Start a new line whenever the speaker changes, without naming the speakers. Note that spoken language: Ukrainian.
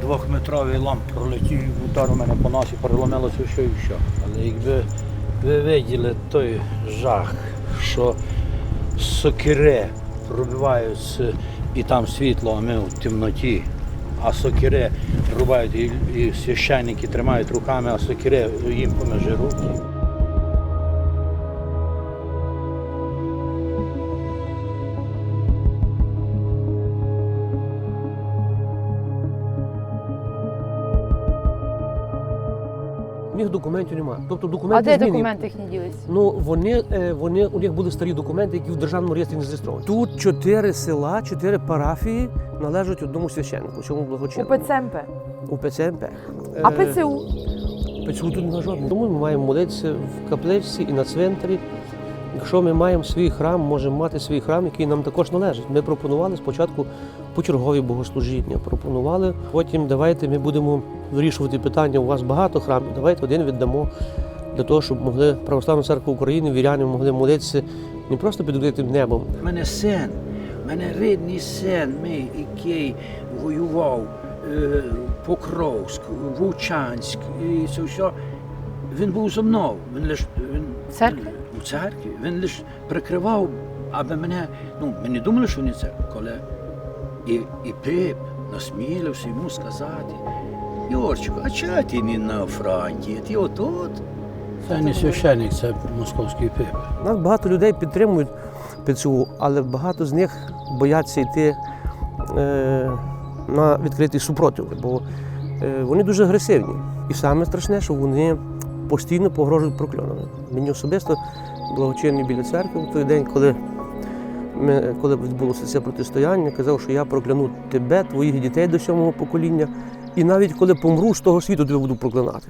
двохметровий ламп пролетів удар у мене по носі, переломилося що і що. Але якби ви виділи той жах, що сокири пробиваються і там світло, а ми в темноті, а сокири рубають і, і священники тримають руками, а сокири їм поміж руки.
Них документів немає. Тобто документи
А
де
документи їхні ділися?
Ну вони, е, вони у них були старі документи, які в державному реєстрі не зареєстровані. Тут чотири села, чотири парафії належать одному священнику, цьому благочинному.
У ПЦМП?
У ПЦМП.
А
Е,
ПЦУ?
ПЦУ тут немає жодного. Тому ми маємо молитися в капличці і на цвинтарі. Якщо ми маємо свій храм, можемо мати свій храм, який нам також належить. Ми пропонували спочатку почергові богослужіння. Пропонували, потім давайте ми будемо вирішувати питання. У вас багато храмів, давайте один віддамо для того, щоб могли Православна церква України, віряни могли молитися не просто під відкритим небом,
У мене син, у мене рідний син, мій, який воював е, Покровськ, Вовчанськ і це все. Він був зо мною. Він лиш він
церкві?
у церкві. Він лише прикривав, аби мене. Ну, ми не думали, що він це, коли і, і Пип насмілився йому сказати. Юрчику, а чого ти не на фронті? Ти отут? Це не священник, це московський пип.
Нас багато людей підтримують ПЦУ, але багато з них бояться йти е, на відкритий супротив, бо е, вони дуже агресивні. І саме страшне, що вони постійно погрожують прокльонами. Мені особисто благочинний біля церкви в той день, коли, ми, коли відбулося це протистояння, казав, що я прокляну тебе, твоїх дітей до сьомого покоління. І навіть коли помру з того світу, тебе буду проклинати.